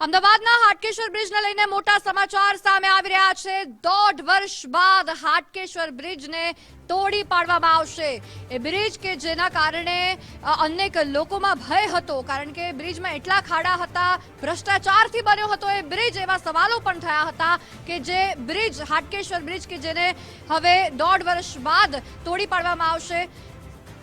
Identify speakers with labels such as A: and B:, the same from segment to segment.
A: અમદાવાદના હાટકેશ્વર બ્રિજને લઈને મોટા સમાચાર સામે આવી રહ્યા છે. દોઢ વર્ષ બાદ હાટકેશ્વર બ્રિજને તોડી પાડવામાં આવશે. એ બ્રિજ કે જેના કારણે અનેક લોકોમાં ભય હતો, કારણ કે બ્રિજમાં એટલા ખાડા હતા, ભ્રષ્ટાચારથી બન્યો હતો એ બ્રિજ, એવા સવાલો પણ થયા હતા કે જે બ્રિજ, હાટકેશ્વર બ્રિજ કે જેને હવે દોઢ વર્ષ બાદ તોડી પાડવામાં આવશે.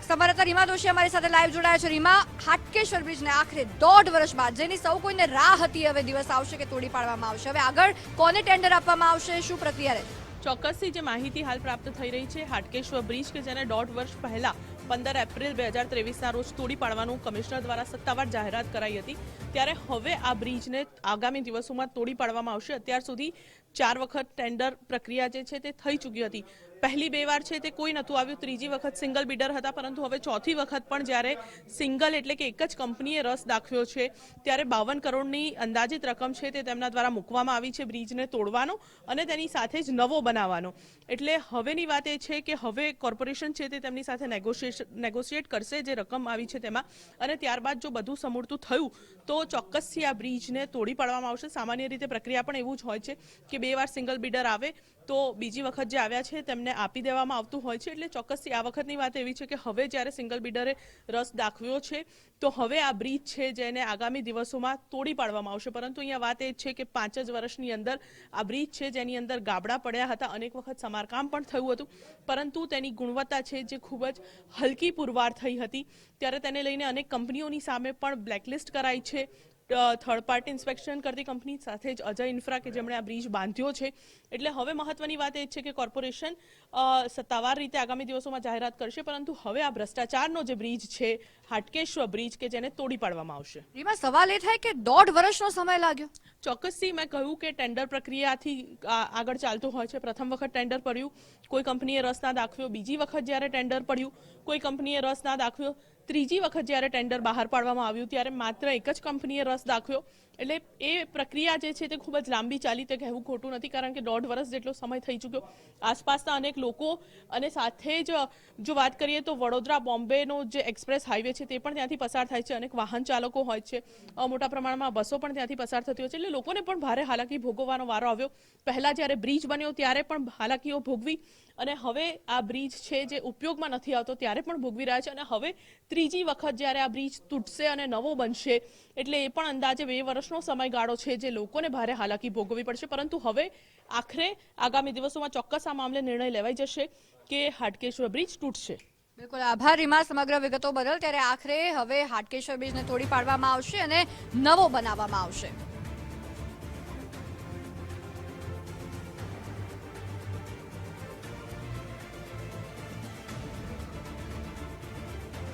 A: સંવાદદાતા રીમા દોશી અમારી સાથે લાઈવ જોડાયા છે. રીમા, હાટકેશ્વર બ્રિજને આખરે દોઢ વર્ષ બાદ, જેની સૌ કોઈને રાહ હતી, હવે દિવસ આવશે કે તોડી પાડવામાં આવશે. હવે આગળ કોને ટેન્ડર આપવામાં આવશે? શું પ્રક્રિયા રહેશે
B: ચોક્કસથી જે માહિતી હાલ પ્રાપ્ત થઈ રહી છે, હાટકેશ્વર બ્રિજ કે જેને દોઢ વર્ષ પહેલા પંદર એપ્રિલ બે હજાર ત્રેવીસના રોજ તોડી પાડવાનું કમિશનર દ્વારા સત્તાવાર જાહેરાત કરાઈ હતી, ત્યારે હવે આ બ્રિજને આગામી દિવસોમાં તોડી પાડવામાં આવશે. અત્યાર સુધી ચાર વખત ટેન્ડર પ્રક્રિયા જે છે તે થઈ ચૂકી હતી. પહેલી બે વાર છે તે કોઈ નહોતું આવ્યું. ત્રીજી વખત સિંગલ બિડર હતા, પરંતુ હવે ચોથી વખત પણ જ્યારે સિંગલ એટલે કે એક જ કંપનીએ રસ દાખવ્યો છે, ત્યારે બાવન કરોડની અંદાજિત રકમ છે તે તેમના દ્વારા મૂકવામાં આવી છે બ્રિજને તોડવાનો અને તેની સાથે જ નવો બનાવવાનો. એટલે હવેની વાત એ છે કે હવે કોર્પોરેશન છે તે તેમની સાથે નેગોશિએશન નેગોશિએટ કરશે જે રકમ આવી છે તેમાં અને ત્યારબાદ જો બધું સમૂળતું થયું, તો ચોક્કસથી આ બ્રિજને તોડી પાડવામાં આવશે. સામાન્ય રીતે પ્રક્રિયા પણ એવું જ હોય છે કે બે વાર સિંગલ બિડર આવે, તો બીજી વખત જે આવ્યા છે તેમને આપી દેવામાં આવતું હોય છે. એટલે ચોક્કસથી આ વખતની વાત એવી છે કે હવે જ્યારે સિંગલ બિડરે રસ દાખવ્યો છે, તો હવે આ બ્રિજ છે જેને આગામી દિવસોમાં તોડી પાડવામાં આવશે. પરંતુ અહીંયા વાત એ છે કે પાંચ જ વર્ષની અંદર આ બ્રિજ છે જેની અંદર ગાબડા પડ્યા હતા. અનેક વખત સમારકામ પણ થયું હતું. પરંતુ તેની ગુણવત્તા છે જે ખૂબ જ હલકી પુરવાર થઈ હતી. ત્યારે તેને લઈને અનેક કંપનીઓની સામે પણ બ્લેકલિસ્ટ કરાઈ છે. થર્ડ પાર્ટી ઇન્સ્પેક્શન કરતી કંપની સાથે જ અજય ઇન્ફ્રા કે જેમણે આ બ્રિજ બાંધ્યો છે. એટલે હવે મહત્વની વાત એ છે કે કોર્પોરેશન સત્તાવાર રીતે આગામી દિવસોમાં જાહેરાત કરશે પરંતુ હવે આ ભ્રષ્ટાચારનો જે બ્રિજ છે હાટકેશ્વર બ્રિજ કે જેને તોડી પાડવામાં આવશે.
A: એમાં સવાલ એ થાય કે દોઢ વર્ષનો સમય લાગ્યો?
B: ચોક્કસથી મેં કહ્યું કે ટેન્ડર પ્રક્રિયાથી આગળ ચાલતું હોય છે. પ્રથમ વખત ટેન્ડર પડ્યું. કોઈ કંપનીએ રસ ના દાખવ્યો. બીજી વખત જ્યારે ટેન્ડર પડ્યું કોઈ કંપનીએ રસ ના દાખવ્યો. ત્રીજી વખત જ્યારે ટેન્ડર બહાર પાડવામાં આવ્યું ત્યારે માત્ર એક જ કંપનીએ રસ દાખવ્યો. એટલે એ પ્રક્રિયા જે છે તે ખૂબ જ લાંબી ચાલી તે કહેવું ખોટું નથી કારણ કે દોઢ વર્ષ જેટલો સમય થઈ ચૂક્યો. આસપાસના અનેક લોકો અને સાથે જ જો વાત કરીએ તો વડોદરા બોમ્બેનો જે એક્સપ્રેસ હાઈવે છે તે પણ ત્યાંથી પસાર થાય છે. અનેક વાહન ચાલકો હોય છે. મોટા પ્રમાણમાં બસો પણ ત્યાંથી પસાર થતી હોય છે. એટલે લોકોને પણ ભારે હાલાકી ભોગવવાનો વારો આવ્યો. પહેલાં જ્યારે બ્રિજ બન્યો ત્યારે પણ હાલાકીઓ ભોગવી અને હવે આ બ્રિજ છે જે ઉપયોગમાં નથી આવતો ત્યારે પણ ભોગવી રહ્યા છે અને હવે ત્રીજી વખત જ્યારે આ બ્રિજ તૂટશે અને નવો બનશે, એટલે એ પણ અંદાજે બે વર્ષનો સમયગાળો છે જે લોકોને ભારે હાલાકી ભોગવવી પડશે. પરંતુ હવે આખરે આગામી દિવસોમાં ચોક્કસ આ મામલે નિર્ણય લેવાઈ જશે કે હાટકેશ્વર બ્રિજ તૂટશે.
A: બિલકુલ આભાર, રીમા. સમગ્ર વિગતો બદલ. ત્યારે આખરે હવે હાટકેશ્વર બ્રિજને તોડી પાડવામાં આવશે અને નવો બનાવવામાં આવશે.